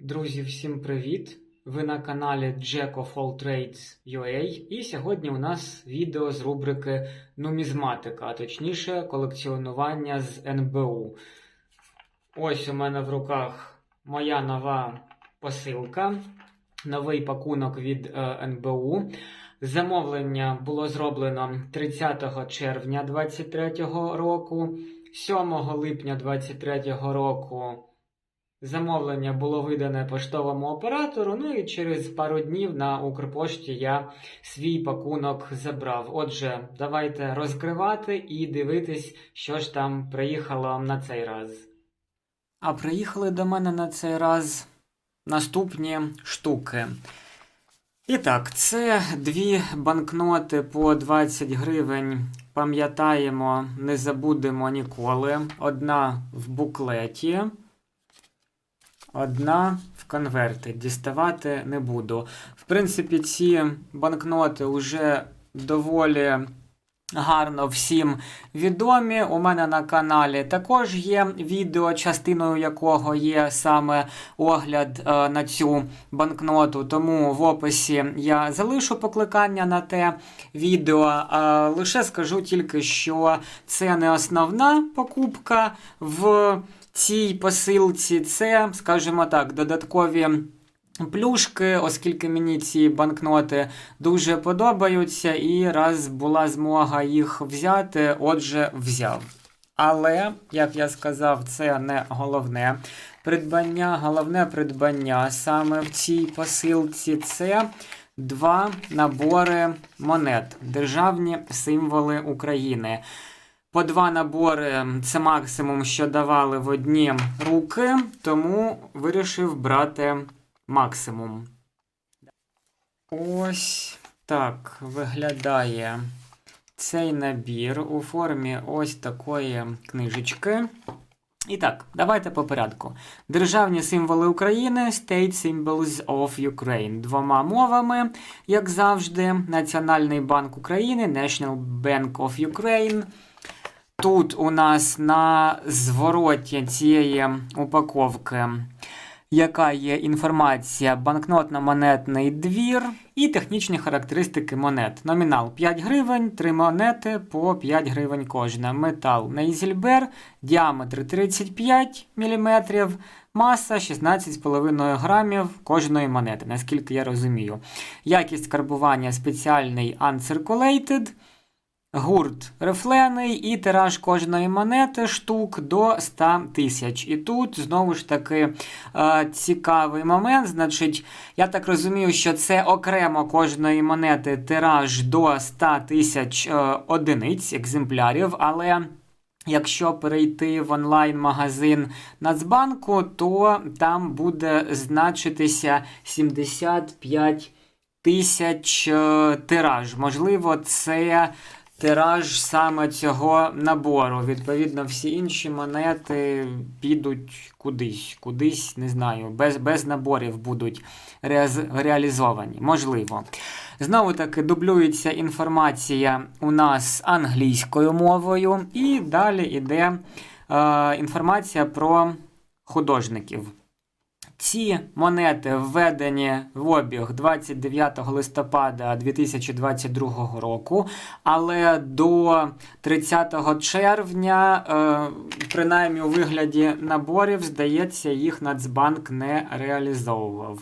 Друзі, всім привіт! Ви на каналі Jack of All Trades UA і сьогодні у нас відео з рубрики Нумізматика, а точніше колекціонування з НБУ. Ось у мене в руках моя нова посилка, новий пакунок від е, НБУ. Замовлення було зроблено 30 червня 2023 року, 7 липня 2023 року. Замовлення було видане поштовому оператору, ну і через пару днів на Укрпошті я свій пакунок забрав. Отже, давайте розкривати і дивитись, що ж там приїхало на цей раз. А приїхали до мене на цей раз наступні штуки. І так, це дві банкноти по 20 гривень. Пам'ятаємо, не забудемо ніколи. Одна в буклеті. Одна в конверти. Діставати не буду. В принципі, ці банкноти вже доволі гарно всім відомі. У мене на каналі також є відео, частиною якого є саме огляд е, на цю банкноту. Тому в описі я залишу покликання на те відео. А лише скажу тільки, що це не основна покупка в цій посилці це, скажімо так, додаткові плюшки, оскільки мені ці банкноти дуже подобаються, і раз була змога їх взяти, отже, взяв. Але, як я сказав, це не головне придбання. Головне придбання саме в цій посилці це два набори монет, державні символи України. По два набори це максимум, що давали в одні руки, тому вирішив брати максимум. Ось так виглядає цей набір у формі ось такої книжечки. І так, давайте по порядку. Державні символи України State Symbols of Ukraine. Двома мовами, як завжди, Національний банк України, National Bank of Ukraine. Тут у нас на звороті цієї упаковки, яка є інформація, банкнотно-монетний двір і технічні характеристики монет. Номінал 5 гривень, 3 монети по 5 гривень кожна. Метал Нейзельбер, діаметр 35 мм, маса 16,5 грамів кожної монети, наскільки я розумію. Якість карбування спеціальний Uncirculated. Гурт рифлений і тираж кожної монети штук до 100 тисяч. І тут знову ж таки е, цікавий момент. Значить, я так розумію, що це окремо кожної монети тираж до 100 тисяч е, одиниць екземплярів, але. Якщо перейти в онлайн-магазин Нацбанку, то там буде значитися 75 тисяч е, тираж. Можливо, це тираж саме цього набору. Відповідно, всі інші монети підуть кудись, кудись, не знаю, без без наборів будуть ре- реалізовані. Можливо. Знову таки дублюється інформація у нас англійською мовою, і далі йде е, інформація про художників. Ці монети введені в обіг 29 листопада 2022 року, але до 30 червня, е, принаймні у вигляді наборів, здається, їх Нацбанк не реалізовував.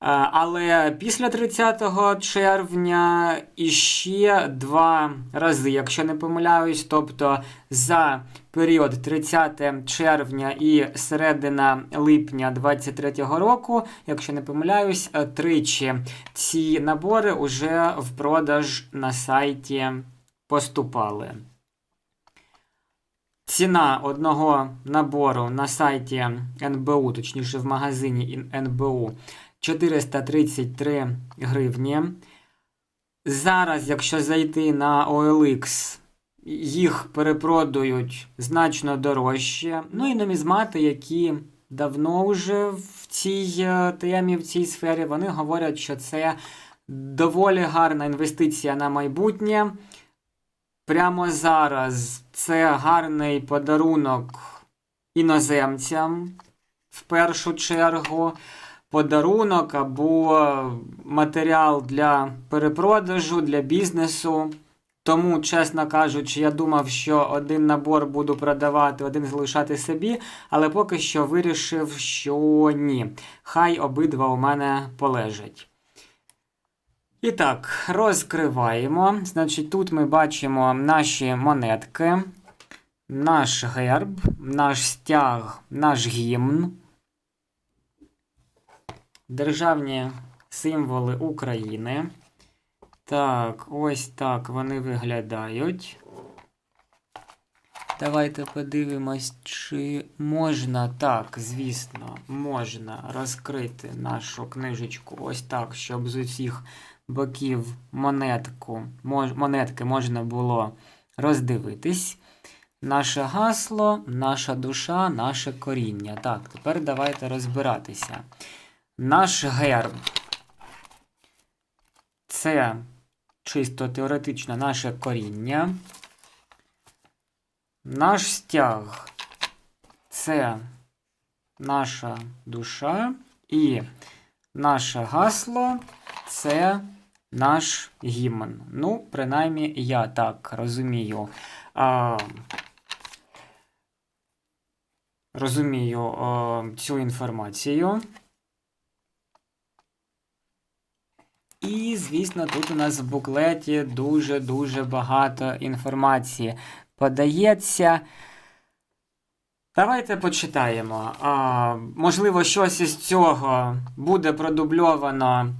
Е, Але після 30 червня іще два рази, якщо не помиляюсь, тобто за період 30 червня і середина липня 23 року, якщо не помиляюсь, е, тричі ці набори вже в продаж на сайті поступали. Ціна одного набору на сайті НБУ, точніше в магазині НБУ, 433 гривні. Зараз, якщо зайти на OLX, їх перепродають значно дорожче. Ну і нумізмати, які давно вже в цій е, темі, в цій сфері, вони говорять, що це доволі гарна інвестиція на майбутнє. Прямо зараз це гарний подарунок іноземцям. в першу чергу, подарунок або матеріал для перепродажу, для бізнесу. Тому, чесно кажучи, я думав, що один набор буду продавати, один залишати собі, але поки що вирішив, що ні. Хай обидва у мене полежать. І так, розкриваємо. Значить, тут ми бачимо наші монетки, наш герб, наш стяг, наш гімн, державні символи України. Так, ось так вони виглядають. Давайте подивимось, чи можна так, звісно, можна розкрити нашу книжечку ось так, щоб з усіх боків монетку, монетки можна було роздивитись. Наше гасло, наша душа, наше коріння. Так, тепер давайте розбиратися. Наш герб. Це чисто теоретично наше коріння. Наш стяг це наша душа. І наше гасло це наш гімн. Ну, принаймні, я так розумію. А, Розумію а, цю інформацію. І, звісно, тут у нас в буклеті дуже-дуже багато інформації. Подається. Давайте почитаємо. А, Можливо, щось із цього буде продубльовано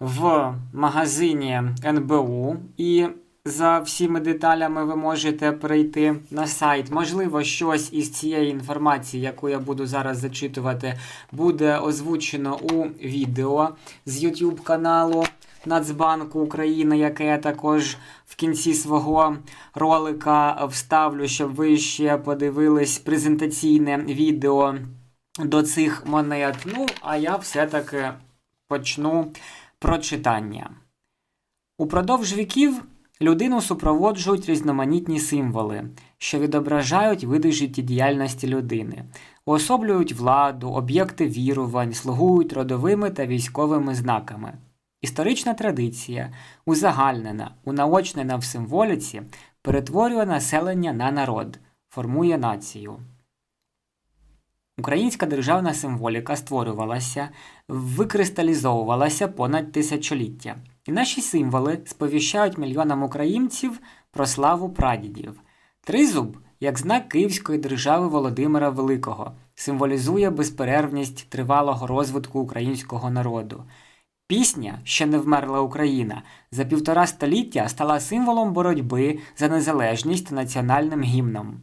в магазині НБУ. І за всіми деталями ви можете прийти на сайт. Можливо, щось із цієї інформації, яку я буду зараз зачитувати, буде озвучено у відео з YouTube каналу. Нацбанку України, яке я також в кінці свого ролика вставлю, щоб ви ще подивились презентаційне відео до цих монет. Ну, а я все-таки почну прочитання. Упродовж віків людину супроводжують різноманітні символи, що відображають види життєдіяльності людини, уособлюють владу, об'єкти вірувань, слугують родовими та військовими знаками. Історична традиція, узагальнена, унаочнена в символіці, перетворює населення на народ, формує націю. Українська державна символіка створювалася, викристалізовувалася понад тисячоліття, і наші символи сповіщають мільйонам українців про славу прадідів. Тризуб, як знак Київської держави Володимира Великого, символізує безперервність тривалого розвитку українського народу. Пісня, що не вмерла Україна, за півтора століття стала символом боротьби за незалежність та національним гімном.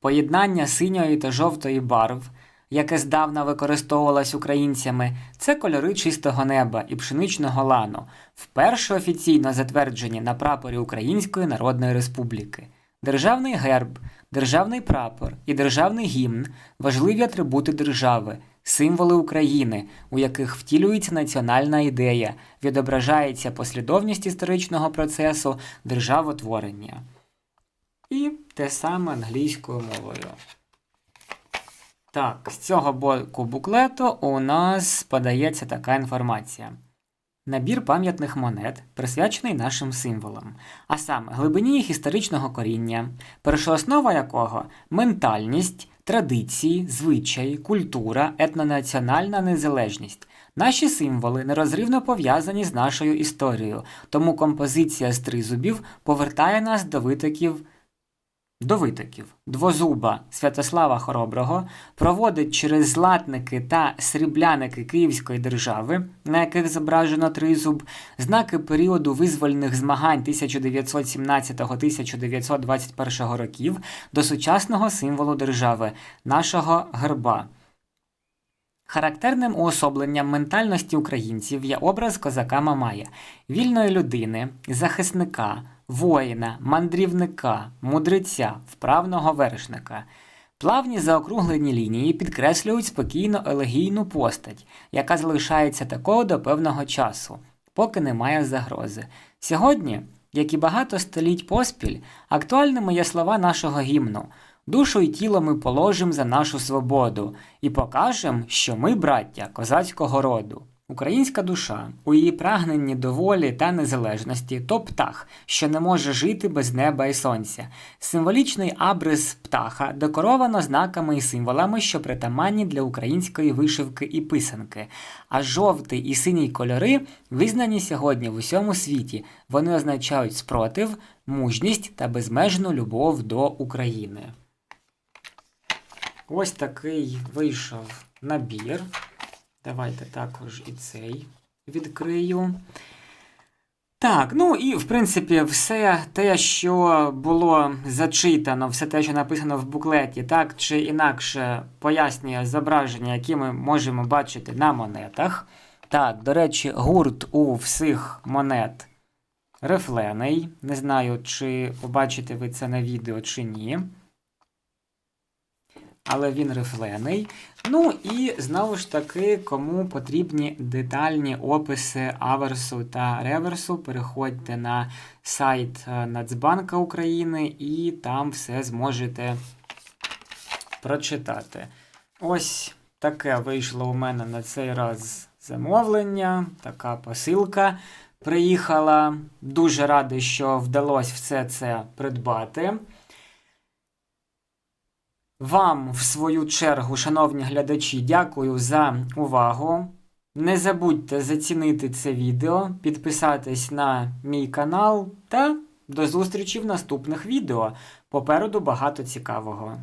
Поєднання синьої та жовтої барв, яке здавна використовувалось українцями, це кольори чистого неба і пшеничного лану, вперше офіційно затверджені на прапорі Української Народної Республіки. Державний герб, державний прапор і державний гімн важливі атрибути держави символи України, у яких втілюється національна ідея, відображається послідовність історичного процесу державотворення. І те саме англійською мовою. Так, з цього боку буклету у нас подається така інформація. Набір пам'ятних монет присвячений нашим символам, а саме глибині їх історичного коріння, першооснова якого ментальність, традиції, звичаї, культура, етнонаціональна незалежність. Наші символи нерозривно пов'язані з нашою історією, тому композиція з тризубів повертає нас до витоків до витоків двозуба Святослава Хороброго проводить через златники та срібляники Київської держави, на яких зображено тризуб, знаки періоду визвольних змагань 1917-1921 років до сучасного символу держави, нашого герба. Характерним уособленням ментальності українців є образ козака Мамая, вільної людини, захисника воїна, мандрівника, мудреця, вправного вершника. Плавні заокруглені лінії підкреслюють спокійно елегійну постать, яка залишається такою до певного часу, поки немає загрози. Сьогодні, як і багато століть поспіль, актуальними є слова нашого гімну. Душу й тіло ми положим за нашу свободу і покажем, що ми браття козацького роду. Українська душа у її прагненні до волі та незалежності то птах, що не може жити без неба і сонця. Символічний абрис птаха декоровано знаками і символами, що притаманні для української вишивки і писанки. А жовтий і синій кольори визнані сьогодні в усьому світі. Вони означають спротив, мужність та безмежну любов до України. Ось такий вийшов набір. Давайте також і цей відкрию. Так, ну і в принципі, все те, що було зачитано, все те, що написано в буклеті, так чи інакше пояснює зображення, які ми можемо бачити на монетах. Так, до речі, гурт у всіх монет рифлений. Не знаю, чи побачите ви це на відео, чи ні. Але він рифлений. Ну і знову ж таки, кому потрібні детальні описи аверсу та реверсу, переходьте на сайт е, Нацбанка України і там все зможете прочитати. Ось таке вийшло у мене на цей раз замовлення, така посилка приїхала. Дуже радий, що вдалося все це придбати. Вам, в свою чергу, шановні глядачі, дякую за увагу. Не забудьте зацінити це відео, підписатись на мій канал та до зустрічі в наступних відео. Попереду багато цікавого.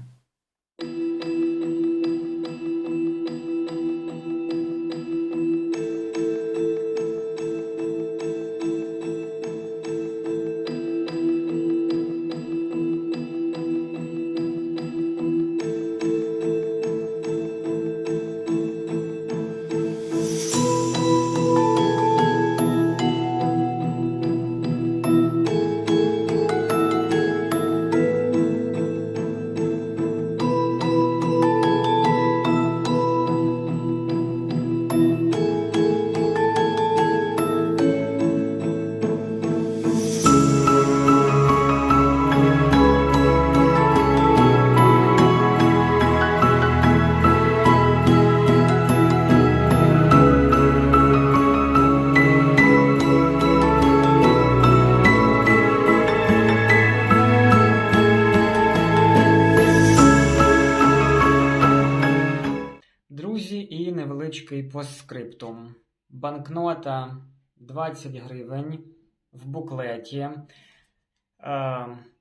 Постскриптум. Банкнота 20 гривень в буклеті, е,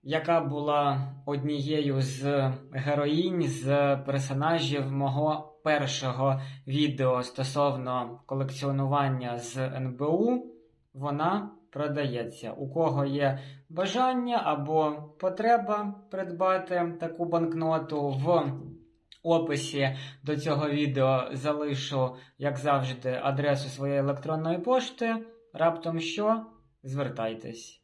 яка була однією з героїнь з персонажів мого першого відео стосовно колекціонування з НБУ. Вона продається. У кого є бажання або потреба придбати таку банкноту в описі до цього відео залишу, як завжди, адресу своєї електронної пошти. Раптом що? Звертайтесь.